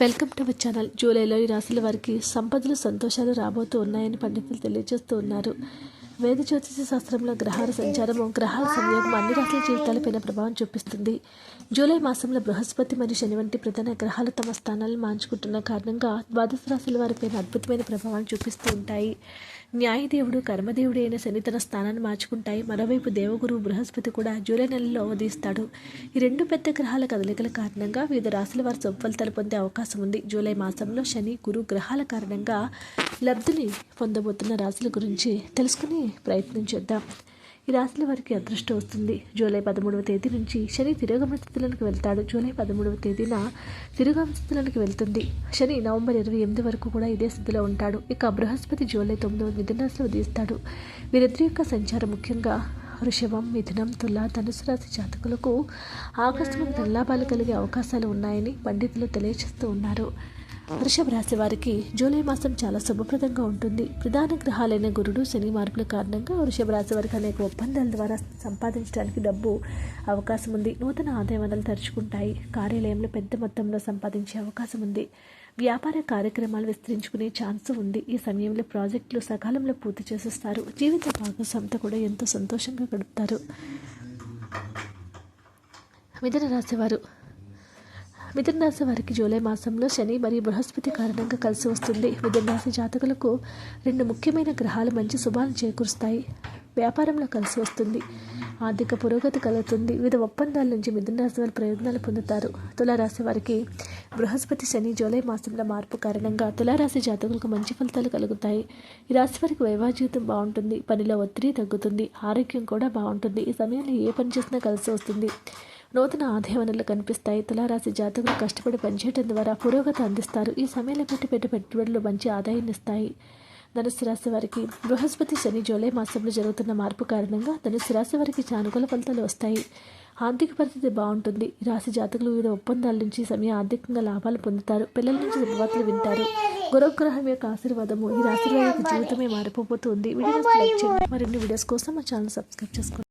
Welcome to my channel. జూలైలో ఈ రాశుల వారికి సంపదలు సంతోషాలు రాబోతూ ఉన్నాయని పండితులు తెలియజేస్తూ ఉన్నారు. వేద జ్యోతిష శాస్త్రంలో గ్రహాల సంచారము గ్రహాల సంయోగం అన్ని రాశుల జీవితాలపైన ప్రభావం చూపిస్తుంది. జూలై మాసంలో బృహస్పతి మరియు శని వంటి ప్రధాన గ్రహాలు తమ స్థానాలను మార్చుకుంటున్న కారణంగా ద్వాదశ రాశుల వారిపైన అద్భుతమైన ప్రభావాన్ని చూపిస్తూ ఉంటాయి. న్యాయదేవుడు కర్మదేవుడు అయిన శని తన స్థానాన్ని మార్చుకుంటాయి. మరోవైపు దేవగురు బృహస్పతి కూడా జూలై నెలలో అవధిస్తాడు ఈ రెండు పెద్ద గ్రహాల కదలికల కారణంగా వివిధ రాశుల వారి సొప్పలితలు పొందే అవకాశం ఉంది. జూలై మాసంలో శని గురు గ్రహాల కారణంగా లబ్ధిని పొందబోతున్న రాశుల గురించి తెలుసుకుని ప్రయత్నం చేద్దాం. ఈ రాశుల వారికి అదృష్టం వస్తుంది. జూలై పదమూడవ తేదీ నుంచి శని తిరుగమన స్థితులకు వెళ్తాడు. జూలై పదమూడవ తేదీన తిరోగమన స్థితులకు వెళ్తుంది. శని నవంబర్ ఇరవై ఎనిమిది వరకు కూడా ఇదే స్థితిలో ఉంటాడు. ఇక బృహస్పతి జూలై తొమ్మిదవ మిథున రాశిలో ఉదయిస్తాడు. వీరిద్దరి యొక్క సంచారం ముఖ్యంగా వృషభం మిథునం తుల ధనుసు రాశి జాతకులకు ఆకస్మిక ధనలాభాలు కలిగే అవకాశాలు ఉన్నాయని పండితులు తెలియజేస్తూ ఉన్నారు. వృషభ రాశి వారికి జూలై మాసం చాలా శుభప్రదంగా ఉంటుంది. ప్రధాన గ్రహాలైన గురుడు శని మార్పుల కారణంగా వృషభ రాశి వారికి అనేక ఒప్పందాల ద్వారా సంపాదించడానికి డబ్బు అవకాశం ఉంది. నూతన ఆదాయ వనరులు తెరుచుకుంటాయి. కార్యాలయంలో పెద్ద మొత్తంలో సంపాదించే అవకాశం ఉంది. వ్యాపార కార్యక్రమాలు విస్తరించుకునే ఛాన్స్ ఉంది. ఈ సమయంలో ప్రాజెక్టులు సకాలంలో పూర్తి చేసేస్తారు. జీవిత భాగస్వామితో కూడా ఎంతో సంతోషంగా గడుపుతారు. మిథున రాశివారు మిథున రాశి వారికి జూలై మాసంలో శని మరియు బృహస్పతి కారణంగా కలిసి వస్తుంది. మిథున రాశి జాతకులకు రెండు ముఖ్యమైన గ్రహాలు మంచి శుభాలు చేకూరుస్తాయి. వ్యాపారంలో కలిసి వస్తుంది. ఆర్థిక పురోగతి కలుగుతుంది. వివిధ ఒప్పందాల నుంచి మిథున రాశి వారి ప్రయోజనాలు పొందుతారు. తులారాశి వారికి బృహస్పతి శని జూలై మాసంలో మార్పు కారణంగా తులారాశి జాతకులకు మంచి ఫలితాలు కలుగుతాయి. ఈ రాశి వారికి వైవాహ జీవితం బాగుంటుంది. పనిలో ఒత్తిడి తగ్గుతుంది. ఆరోగ్యం కూడా బాగుంటుంది. ఈ సమయంలో ఏ పని చేసినా కలిసి వస్తుంది. నూతన ఆదాయ వనరులు కనిపిస్తాయి. తులారాశి జాతకులు కష్టపడి పనిచేయడం ద్వారా పురోగతి అందిస్తారు. ఈ సమయంలో పెట్టి పెట్టే పెట్టుబడులు మంచి ఆదాయాన్ని ఇస్తాయి. ధనుసు రాశి వారికి బృహస్పతి శని జూలై మాసంలో జరుగుతున్న మార్పు కారణంగా ధనుసు రాశి వారికి సానుకూల ఫలితాలు వస్తాయి. ఆర్థిక పరిస్థితి బాగుంటుంది. ఈ రాశి జాతకులు వివిధ ఒప్పందాల నుంచి సమయ ఆర్థికంగా లాభాలు పొందుతారు. పిల్లల నుంచి శుభవార్తలు వింటారు. గురుగ్రహం యొక్క ఆశీర్వాదము ఈ రాశి వారి యొక్క జీవితమే మారిపోతుంది వీడియోస్ లైక్ చేయండి. మరిన్ని వీడియోస్ కోసం మా ఛానల్ సబ్స్క్రైబ్ చేసుకోండి.